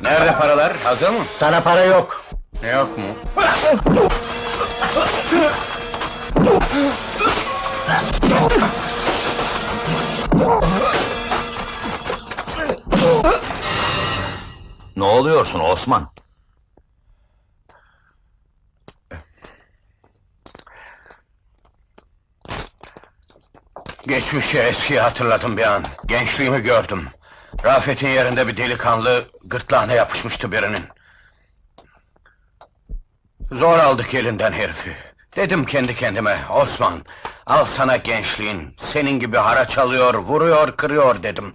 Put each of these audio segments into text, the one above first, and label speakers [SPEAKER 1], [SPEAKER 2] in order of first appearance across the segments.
[SPEAKER 1] Nerede paralar? Hazır mı?
[SPEAKER 2] Sana para yok.
[SPEAKER 1] Yok mu?
[SPEAKER 3] Ne oluyorsun Osman?
[SPEAKER 1] Geçmişi eskiyi hatırladım bir an. Gençliğimi gördüm. Rafet'in yerinde bir delikanlı gırtlağına yapışmıştı birinin. Zor aldık elinden herifi. Dedim kendi kendime, Osman, al sana gençliğin. Senin gibi haraç alıyor, vuruyor, kırıyor dedim.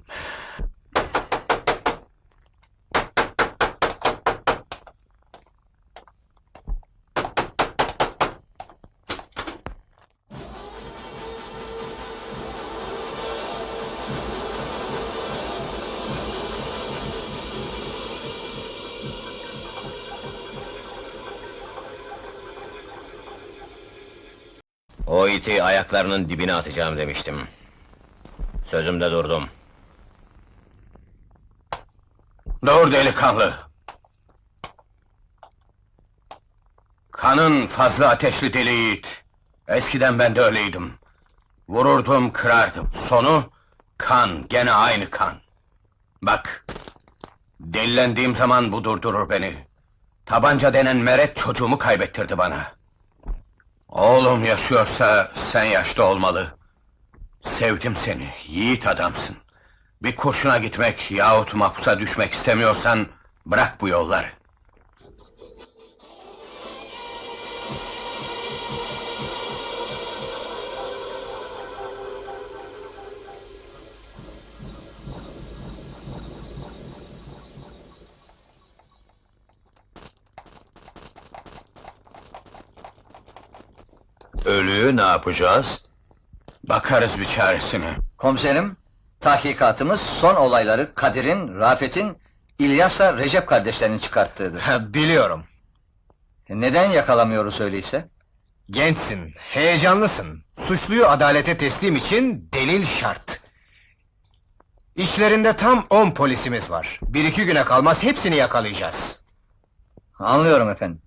[SPEAKER 3] O iti ayaklarının dibine atacağım demiştim. Sözümde durdum.
[SPEAKER 1] Dur delikanlı. Kanın fazla ateşli deli yiğit. Eskiden ben de öyleydim. Vururdum, kırardım. Sonu kan, gene aynı kan. Bak, delilendiğim zaman bu durdurur beni. Tabanca denen meret çocuğumu kaybettirdi bana. Oğlum yaşıyorsa sen yaşta olmalı. Sevdim seni, yiğit adamsın. Bir kurşuna gitmek yahut mahpusa düşmek istemiyorsan bırak bu yolları.
[SPEAKER 3] Ölüyü ne yapacağız?
[SPEAKER 1] Bakarız bir çaresine.
[SPEAKER 4] Komiserim, tahkikatımız son olayları Kadir'in, Rafet'in, İlyas'la Recep kardeşlerinin çıkarttığıdır.
[SPEAKER 2] Biliyorum.
[SPEAKER 4] Neden yakalamıyoruz öyleyse?
[SPEAKER 2] Gençsin, heyecanlısın. Suçluyu adalete teslim için delil şart. İçlerinde tam on polisimiz var. Bir iki güne kalmaz hepsini yakalayacağız.
[SPEAKER 4] Anlıyorum efendim.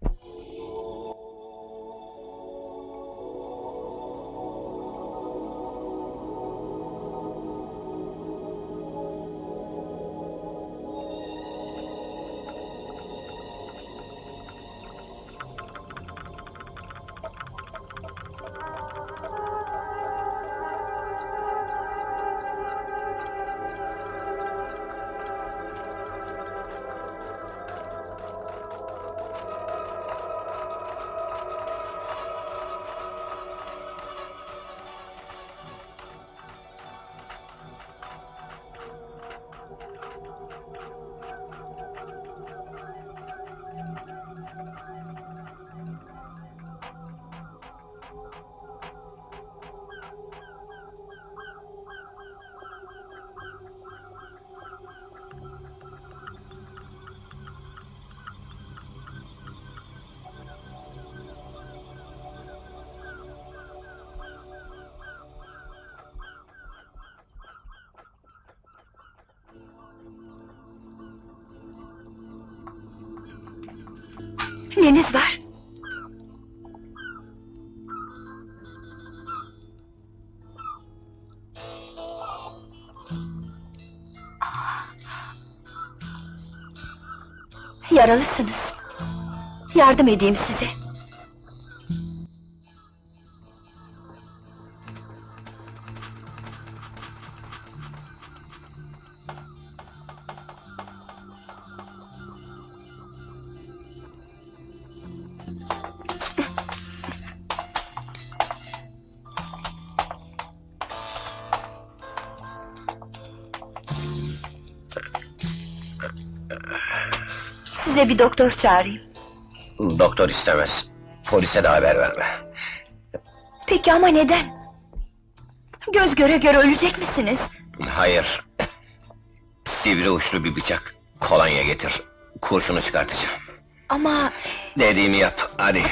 [SPEAKER 5] Neniz var? Yaralısınız. Yardım edeyim size. Size bir doktor çağırayım.
[SPEAKER 3] Doktor istemez. Polise de haber verme.
[SPEAKER 5] Peki ama neden? Göz göre göre ölecek misiniz?
[SPEAKER 3] Hayır. Sivri uçlu bir bıçak. Kolonya getir. Kurşunu çıkartacağım.
[SPEAKER 5] Ama
[SPEAKER 3] Dediğimi yap, hadi.